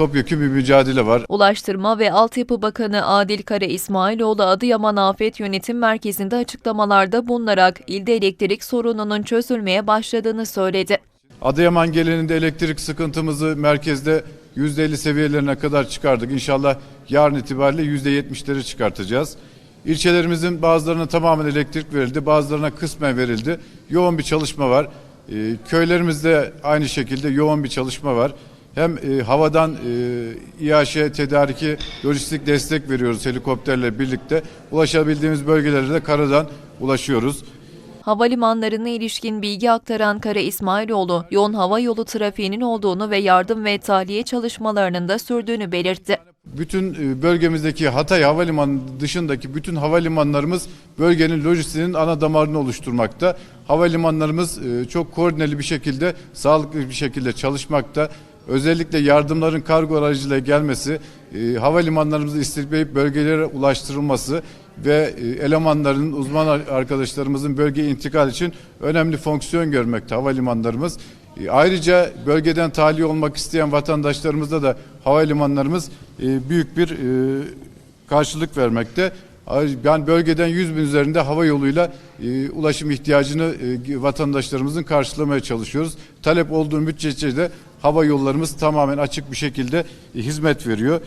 topyekun bir mücadele var. Ulaştırma ve Altyapı Bakanı Adil Kara İsmailoğlu Adıyaman Afet Yönetim Merkezi'nde açıklamalarda bulunarak ilde elektrik sorununun çözülmeye başladığını söyledi. Adıyaman geleninde elektrik sıkıntımızı merkezde %50 seviyelerine kadar çıkardık. İnşallah yarın itibariyle %70'leri çıkartacağız. İlçelerimizin bazılarına tamamen elektrik verildi, bazılarına kısmen verildi. Yoğun bir çalışma var. Ee, köylerimizde aynı şekilde yoğun bir çalışma var. Hem e, havadan e, İAŞ tedariki lojistik destek veriyoruz helikopterle birlikte. Ulaşabildiğimiz bölgelere de karadan ulaşıyoruz. Havalimanlarına ilişkin bilgi aktaran Kara İsmailoğlu, yoğun hava yolu trafiğinin olduğunu ve yardım ve tahliye çalışmalarının da sürdüğünü belirtti. Bütün e, bölgemizdeki Hatay Havalimanı dışındaki bütün havalimanlarımız bölgenin lojistiğinin ana damarını oluşturmakta. Havalimanlarımız e, çok koordineli bir şekilde, sağlıklı bir şekilde çalışmakta. Özellikle yardımların kargo aracılığıyla gelmesi, e, havalimanlarımızı istikleyip bölgelere ulaştırılması ve e, elemanların, uzman arkadaşlarımızın bölgeye intikal için önemli fonksiyon görmekte havalimanlarımız. E, Ayrıca bölgeden tahliye olmak isteyen vatandaşlarımızda da havalimanlarımız e, büyük bir karşılık vermekte. Yani bölgeden 100 bin üzerinde hava yoluyla e, ulaşım ihtiyacını e, vatandaşlarımızın karşılamaya çalışıyoruz. Talep olduğu müddetçe de hava yollarımız tamamen açık bir şekilde e, hizmet veriyor.